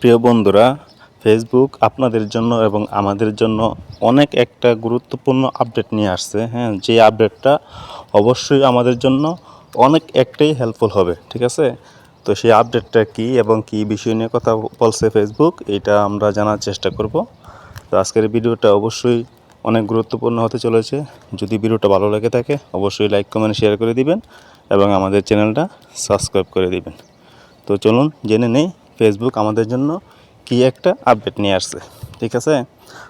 প্রিয় বন্ধুরা ফেসবুক আপনাদের জন্য এবং আমাদের জন্য অনেক একটা গুরুত্বপূর্ণ আপডেট নিয়ে আসছে। হ্যাঁ যে আপডেটটা অবশ্যই আমাদের জন্য অনেক একটাই হেল্পফুল হবে, ঠিক আছে? তো সেই আপডেটটা কি এবং কি বিষয় নিয়ে কথা বলছে ফেসবুক এটা আমরা জানার চেষ্টা করব। তো আজকের ভিডিওটা অবশ্যই অনেক গুরুত্বপূর্ণ হতে চলেছে। যদি ভিডিওটা ভালো লেগে থাকে, অবশ্যই লাইক কমেন্ট শেয়ার করে দিবেন এবং আমাদের চ্যানেলটা সাবস্ক্রাইব করে দিবেন। তো চলুন জেনে নেই ফেসবুক আমাদের জন্য কি একটা আপডেট নিয়ে আসছে, ঠিক আছে?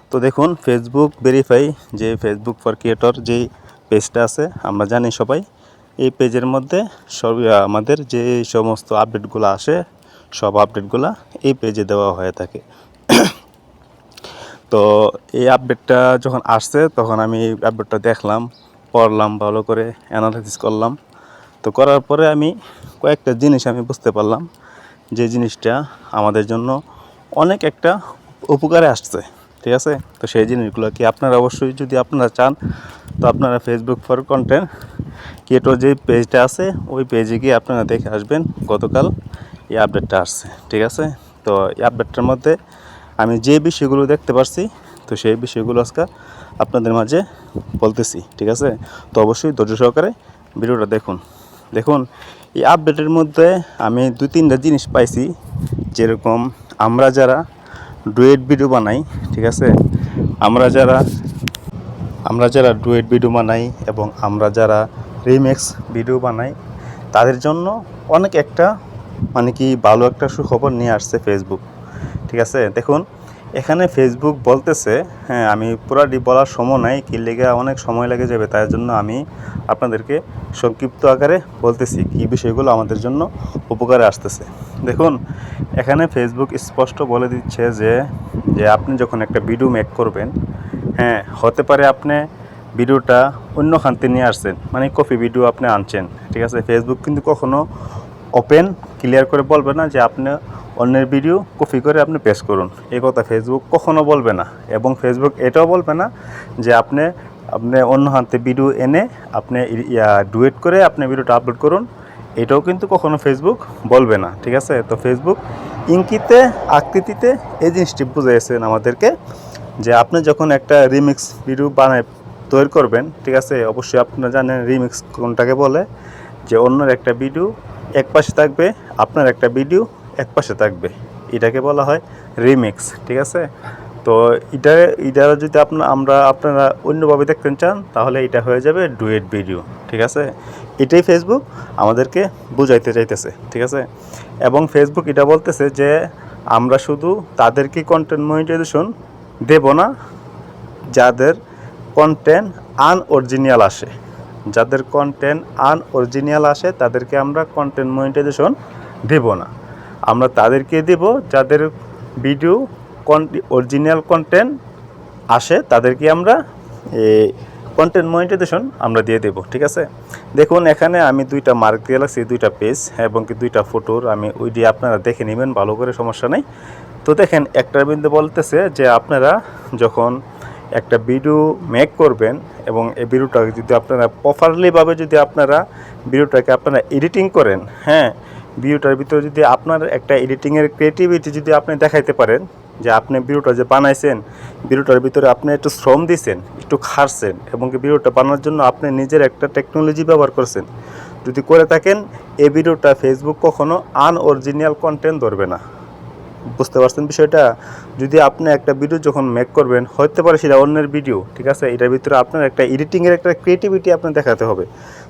তো দেখুন ফেসবুক ভেরিফাই যে ফেসবুক ফর ক্রিয়েটর যেই পেজটা আছে, আমরা জানি সবাই, এই পেজের মধ্যে সব আমাদের যে সমস্ত আপডেটগুলো আসে, সব আপডেটগুলো এই পেজে দেওয়া হয়ে থাকে। তো এই আপডেটটা যখন আসছে, তখন আমি এই আপডেটটা দেখলাম, পড়লাম, ভালো করে অ্যানালাইসিস করলাম। তো করার পরে আমি কয়েকটা জিনিস আমি বুঝতে পারলাম। যে জিনিসটা আমাদের জন্য অনেক একটা উপকারে আসছে, ঠিক আছে? তো সেই জিনিসগুলো কি আপনারা অবশ্যই যদি আপনারা চান, তো আপনারা ফেসবুক ফর কন্টেন্ট ক্রিয়েটর যে পেজটা আছে, ওই পেজে গিয়ে আপনারা দেখে আসবেন গতকাল এই আপডেটটা আসছে, ঠিক আছে? তো এই আপডেটটার মধ্যে আমি যে বিষয়গুলো দেখতে পারছি, তো সেই বিষয়গুলো আজকে আপনাদের মাঝে বলতেছি, ঠিক আছে? তো অবশ্যই ধৈর্য সহকারে ভিডিওটা দেখুন। দেখুন, এই আপডেটের মধ্যে আমি দু তিনটা জিনিস পাইছি, যেরকম আমরা যারা ডুয়েট ভিডিও বানাই, ঠিক আছে? আমরা যারা আমরা যারা ডুয়েট ভিডিও বানাই এবং আমরা যারা রিমেক্স ভিডিও বানাই, তাদের জন্য অনেক একটা মানে কি, ভালো একটা সুখবর নিয়ে আসছে ফেসবুক ঠিক আছে? দেখুন এখানে ফেসবুক বলতেছে হ্যাঁ আমি পুরাটি বলার সময় নাই, কি লেগে অনেক সময় লেগে যাবে তার জন্য আমি আপনাদেরকে সংক্ষিপ্ত আকারে বলতেছি কি বিষয়গুলো আমাদের জন্য উপকারে আসতেছে। দেখুন, এখানে ফেসবুক স্পষ্ট বলে দিচ্ছে যে যে আপনি যখন একটা ভিডিও মেক করবেন হ্যাঁ হতে পারে আপনি ভিডিওটা অন্য খান্তি নিয়ে আসছেন মানে কপি ভিডিও আপনি আনছেন, ঠিক আছে? ফেসবুক কিন্তু কখনো ওপেন ক্লিয়ার করে বলবে না যে আপনি অন্যের ভিডিও কপি করে আপনি পেশ করুন। এই কথা ফেসবুক কখনও বলবে না এবং ফেসবুক এটাও বলবে না যে আপনি আপনি অন্য হাতে ভিডিও এনে আপনি ডুয়েট করে আপনি ভিডিওটা আপলোড করুন। এটাও কিন্তু কখনো ফেসবুক বলবে না, ঠিক আছে? তো ফেসবুক ইঙ্কিতে, আকৃতিতে এই জিনিসটি বুঝাইছেন আমাদেরকে যে আপনি যখন একটা রিমিক্স ভিডিও বানায়, তৈরি করবেন, ঠিক আছে? অবশ্যই আপনারা জানেন রিমিক্স কোনটাকে বলে, যে অন্যের একটা ভিডিও এক পাশে থাকবে আপনার একটা ভিডিও, এক পাশে থাকবে। এটাকে বলা হয় রিমিক্স, ঠিক আছে? তো এটা এটা যদি আপনার আমরা আপনারা অন্যভাবে দেখতে চান, তাহলে এটা হয়ে যাবে ডুয়েট ভিডিও, ঠিক আছে? এটাই ফেসবুক আমাদেরকে বুঝাইতে চাইতেছে, ঠিক আছে? এবং ফেসবুক এটা বলতেছে যে, আমরা শুধু তাদেরকে কন্টেন্ট মনিটাইজেশন দেব না, যাদের কন্টেন্ট আনঅরিজিনাল আসে। যাদের কন্টেন্ট আনঅরিজিনাল আসে, তাদেরকে আমরা কন্টেন্ট মনিটাইজেশন দেব না। আমরা তাদেরকে দেব যাদের ভিডিও অরিজিনাল কন্টেন্ট আসে, তাদেরকে আমরা কন্টেন্ট মনিটাইজেশন আমরা দিয়ে দেব, ঠিক আছে? দেখুন, এখানে আমি দুইটা মার্ক দিয়ে লাগছি দুইটা পেজ এবং কি দুইটা ফটোর আমি ওই দিয়ে আপনারা দেখে নেবেন, ভালো করে সমস্যা নেই। তো দেখেন একটার বিন্দু বলতেছে যে আপনারা যখন একটা ভিডিও মেক করবেন এবং এই ভিডিওটা যদি আপনারা প্রপারলিভাবে যদি আপনারা ভিডিওটাকে আপনারা এডিটিং করেন হ্যাঁ ভিডিওটার ভিতরে যদি আপনার একটা এডিটিংয়ের ক্রিয়েটিভিটি যদি আপনি দেখাইতে পারেন, যে আপনি ভিডিওটা যে বানাইছেন ভিডিওটার ভিতরে আপনি একটু শ্রম দিয়েছেন একটু খাটছেন এবং ভিডিওটা বানানোর জন্য আপনি নিজের একটা টেকনোলজি ব্যবহার করছেন, যদি করে থাকেন, এই ভিডিওটা ফেসবুক কখনো আনঅরিজিনাল কন্টেন্ট ধরবে না। বুঝতে পারছেন বিষয়টা? যদি আপনি একটা ভিডিও যখন মেক করবেন হতে পারে সেটা অন্যের ভিডিও ঠিক আছে? এটার ভিতরে আপনার একটা এডিটিংয়ের একটা ক্রিয়েটিভিটি আপনার দেখাতে হবে।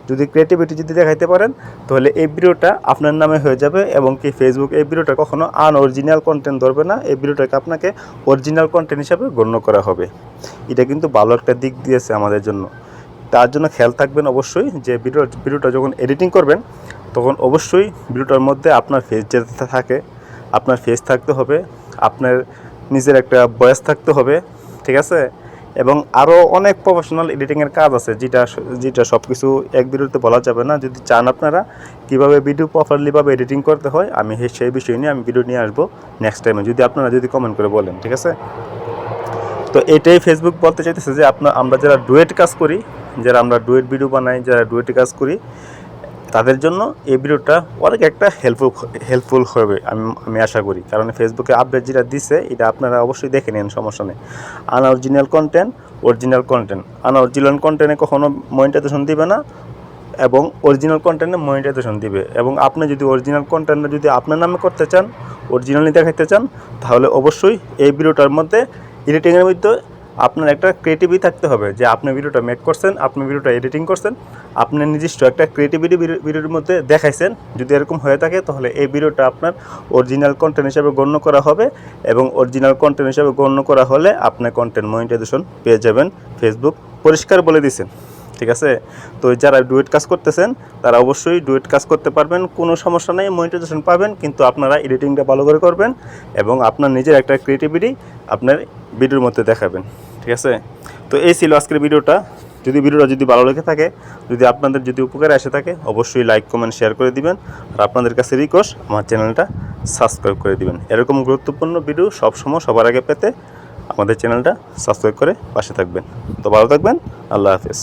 যদি ক্রিয়েটিভিটি যদি দেখাইতে পারেন, তাহলে এই ভিডিওটা আপনার নামে হয়ে যাবে এবং কি ফেসবুক এই ভিডিওটা কখনো আনঅরিজিনাল কন্টেন্ট ধরবে না। এই ভিডিওটাকে আপনাকে অরিজিনাল কন্টেন্ট হিসাবে গণ্য করা হবে। এটা কিন্তু ভালো একটা দিক দিয়েছে আমাদের জন্য। তার জন্য খেয়াল থাকবেন অবশ্যই যে ভিডিও ভিডিওটা যখন এডিটিং করবেন, তখন অবশ্যই ভিডিওটার মধ্যে আপনার ফেস যেতে থাকে। আপনার ফেস থাকতে হবে, আপনার নিজের একটা বয়স থাকতে হবে, ঠিক আছে? এবং আরও অনেক প্রফেশনাল এডিটিংয়ের কাজ আছে, যেটা যেটা সব কিছু এক ভিডিওতে বলা যাবে না। যদি চান আপনারা কীভাবে ভিডিও প্রপারলিভাবে এডিটিং করতে হয়, আমি সেই বিষয় নিয়ে আমি ভিডিও নিয়ে আসব নেক্সট টাইমে যদি আপনারা যদি কমেন্ট করে বলেন, ঠিক আছে? তো এটাই ফেসবুক বলতে চাইতেছে যে আপনার আমরা যারা ডুয়েট কাজ করি, যারা আমরা ডুয়েট ভিডিও বানাই, যারা ডুয়েট কাজ করি তাদের জন্য এই ভিডিওটা অনেক একটা হেল্পফুল হেল্পফুল হবে, আমি আমি আশা করি। কারণ ফেসবুকে আপডেট যেটা দিছে, এটা আপনারা অবশ্যই দেখে নিন, সমস্যা নেই। Unoriginal content original content unoriginal কন্টেন্টে কখনো মনিটাইজেশন দিবে না, এবং অরিজিনাল কন্টেন্টে মনিটাইজেশন দিবে। এবং আপনি যদি অরিজিনাল কন্টেন্টটা যদি আপনার নামে করতে চান অরিজিনালি দেখাতে চান, তাহলে অবশ্যই এই ভিডিওটার মধ্যে এডিটিংয়ের মধ্যে আপনার একটা ক্রিয়েটিভিটি থাকতে হবে যে আপনি ভিডিওটা মেক করছেন, আপনি ভিডিওটা এডিটিং করছেন আপনার নিজস্ব একটা ক্রিয়েটিভিটি ভিডিওর মধ্যে দেখাইছেন। যদি এরকম হয়ে থাকে, তাহলে এই ভিডিওটা আপনার অরিজিনাল কন্টেন্ট হিসাবে গণ্য করা হবে এবং অরিজিনাল কন্টেন্ট হিসাবে গণ্য করা হলে আপনার কন্টেন্ট মনিটাইজেশন পেয়ে যাবেন ফেসবুক পরিষ্কার বলে দিছেন ঠিক আছে? তো যারা ডুয়েট কাজ করতেছেন, তারা অবশ্যই ডুয়েট কাজ করতে পারবেন, কোনো সমস্যা নেই মনিটাইজেশন পাবেন, কিন্তু আপনারা এডিটিংটা ভালো করে করবেন এবং আপনার নিজের একটা ক্রিয়েটিভিটি আপনার ভিডিওর মধ্যে দেখাবেন। ঠিক আছে? তো এই ছিল আজকের ভিডিওটা। যদি ভিডিওটা যদি ভালো লেগে থাকে, যদি আপনাদের যদি উপকারে এসে থাকে, অবশ্যই লাইক কমেন্ট শেয়ার করে দিবেন। আর আপনাদের কাছে রিকোয়েস্ট আমার চ্যানেলটা সাবস্ক্রাইব করে দিবেন। এরকম গুরুত্বপূর্ণ ভিডিও সবসময় সবার আগে পেতে আমাদের চ্যানেলটা সাবস্ক্রাইব করে পাশে থাকবেন। তো ভালো থাকবেন, আল্লাহ হাফেজ।